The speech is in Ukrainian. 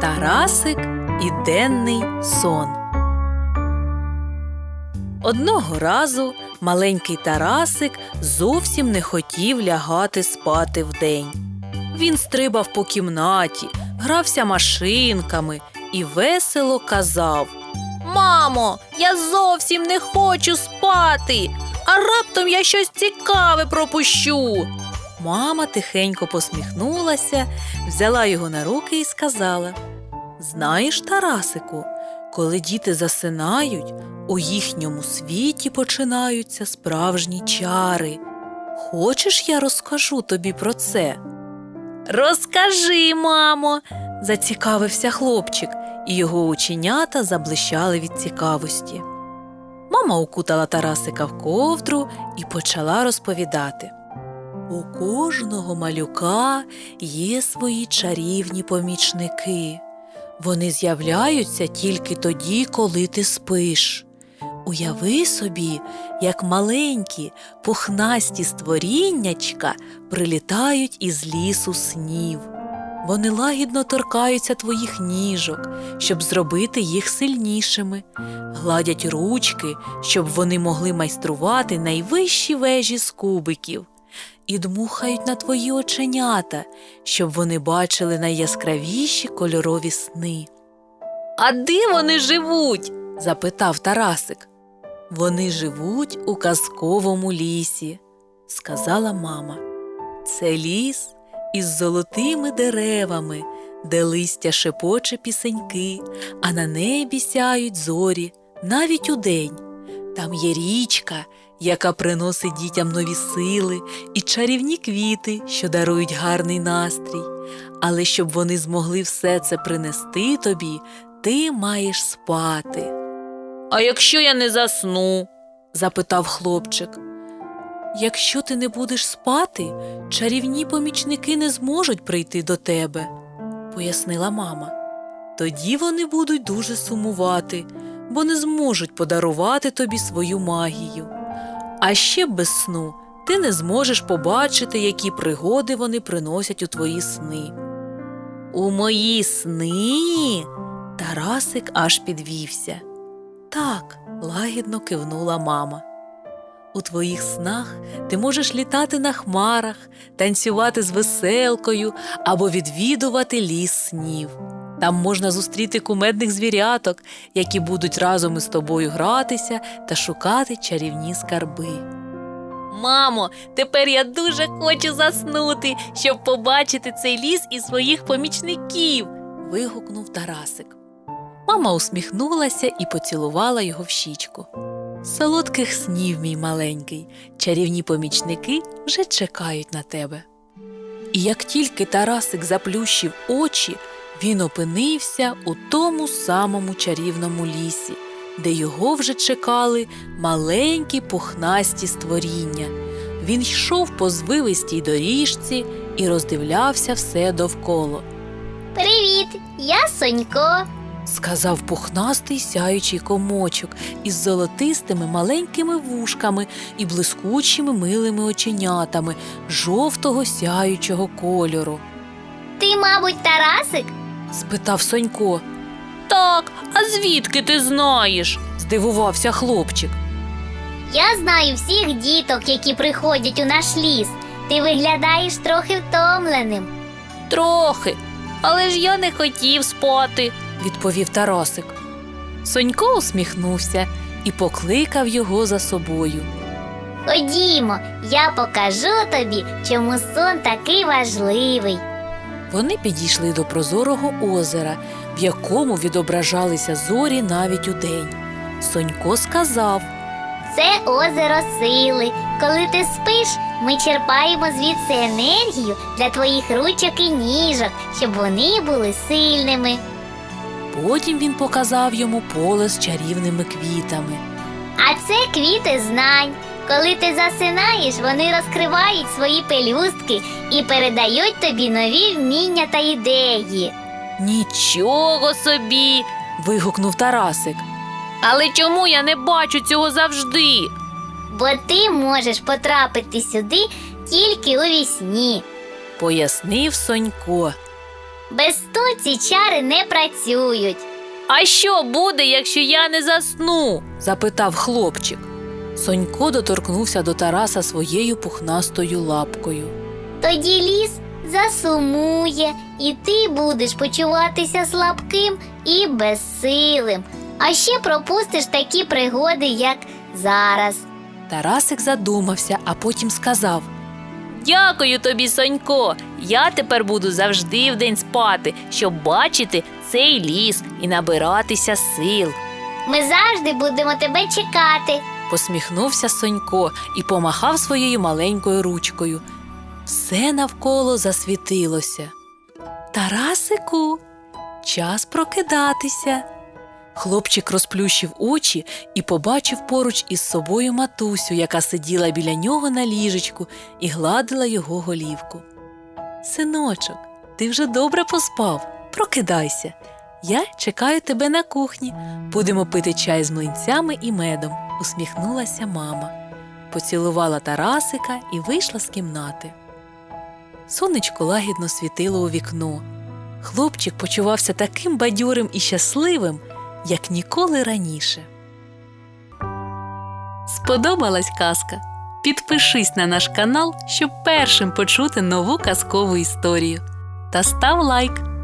Тарасик і денний сон. Одного разу маленький Тарасик зовсім не хотів лягати спати вдень. Він стрибав по кімнаті, грався машинками і весело казав Мамо, я зовсім не хочу спати, а раптом я щось цікаве пропущу. Мама тихенько посміхнулася, взяла його на руки і сказала Знаєш, Тарасику, коли діти засинають, у їхньому світі починаються справжні чари. Хочеш, я розкажу тобі про це? Розкажи, мамо, зацікавився хлопчик, і його оченята заблищали від цікавості. Мама укутала Тарасика в ковдру і почала розповідати. У кожного малюка є свої чарівні помічники. Вони з'являються тільки тоді, коли ти спиш. Уяви собі, як маленькі пухнасті створіннячка прилітають із лісу снів. Вони лагідно торкаються твоїх ніжок, щоб зробити їх сильнішими, гладять ручки, щоб вони могли майструвати найвищі вежі з кубиків, і дмухають на твої оченята, щоб вони бачили найяскравіші кольорові сни. А де вони живуть? запитав Тарасик. Вони живуть у казковому лісі, сказала мама. Це ліс із золотими деревами, де листя шепоче пісеньки, а на небі сяють зорі навіть удень. Там є річка, яка приносить дітям нові сили, і чарівні квіти, що дарують гарний настрій. Але щоб вони змогли все це принести тобі, ти маєш спати. А якщо я не засну? запитав хлопчик. Якщо ти не будеш спати, чарівні помічники не зможуть прийти до тебе, пояснила мама. Тоді вони будуть дуже сумувати, бо не зможуть подарувати тобі свою магію. А ще без сну ти не зможеш побачити, які пригоди вони приносять у твої сни. У мої сни? Тарасик аж підвівся. Так, лагідно кивнула мама. У твоїх снах ти можеш літати на хмарах, танцювати з веселкою або відвідувати ліс снів. Там можна зустріти кумедних звіряток, які будуть разом із тобою гратися та шукати чарівні скарби. Мамо, тепер я дуже хочу заснути, щоб побачити цей ліс і своїх помічників. вигукнув Тарасик. Мама усміхнулася і поцілувала його в щічку. Солодких снів, мій маленький, чарівні помічники вже чекають на тебе. І як тільки Тарасик заплющив очі, він опинився у тому самому чарівному лісі, де його вже чекали маленькі пухнасті створіння. Він йшов по звивистій доріжці і роздивлявся все довкола. Привіт, я Сонько. сказав пухнастий сяючий комочок із золотистими маленькими вушками і блискучими милими оченятами жовтого сяючого кольору. Ти, мабуть, Тарасик? Спитав Сонько. Так, а звідки ти знаєш? здивувався хлопчик. Я знаю всіх діток, які приходять у наш ліс. Ти виглядаєш трохи втомленим. Трохи, але ж я не хотів спати, відповів Тарасик. Сонько усміхнувся і покликав його за собою. Ходімо, я покажу тобі, чому сон такий важливий. Вони підійшли до прозорого озера, в якому відображалися зорі навіть удень. Сонько сказав Це озеро сили. Коли ти спиш, ми черпаємо звідси енергію для твоїх ручок і ніжок, щоб вони були сильними. Потім він показав йому поле з чарівними квітами. А це квіти знань. Коли ти засинаєш, вони розкривають свої пелюстки і передають тобі нові вміння та ідеї. Нічого собі. вигукнув Тарасик. Але чому я не бачу цього завжди? Бо ти можеш потрапити сюди тільки у вісні. пояснив Сонько. Без сну ці чари не працюють. А що буде, якщо я не засну? запитав хлопчик. Сонько доторкнувся до Тараса своєю пухнастою лапкою. Тоді ліс засумує, і ти будеш почуватися слабким і безсилим. А ще пропустиш такі пригоди, як зараз. Тарасик задумався, а потім сказав: Дякую тобі, Сонько. Я тепер буду завжди вдень спати, щоб бачити цей ліс і набиратися сил. Ми завжди будемо тебе чекати. Посміхнувся Сонько і помахав своєю маленькою ручкою. Все навколо засвітилося. Тарасику, час прокидатися. Хлопчик розплющив очі і побачив поруч із собою матусю, яка сиділа біля нього на ліжечку і гладила його голівку. Синочок, ти вже добре поспав. Прокидайся. Я чекаю тебе на кухні. Будемо пити чай з млинцями і медом, усміхнулася мама. Поцілувала Тарасика і вийшла з кімнати. Сонечко лагідно світило у вікно. Хлопчик почувався таким бадьорим і щасливим, як ніколи раніше. Сподобалась казка? Підпишись на наш канал, щоб першим почути нову казкову історію. Та став лайк.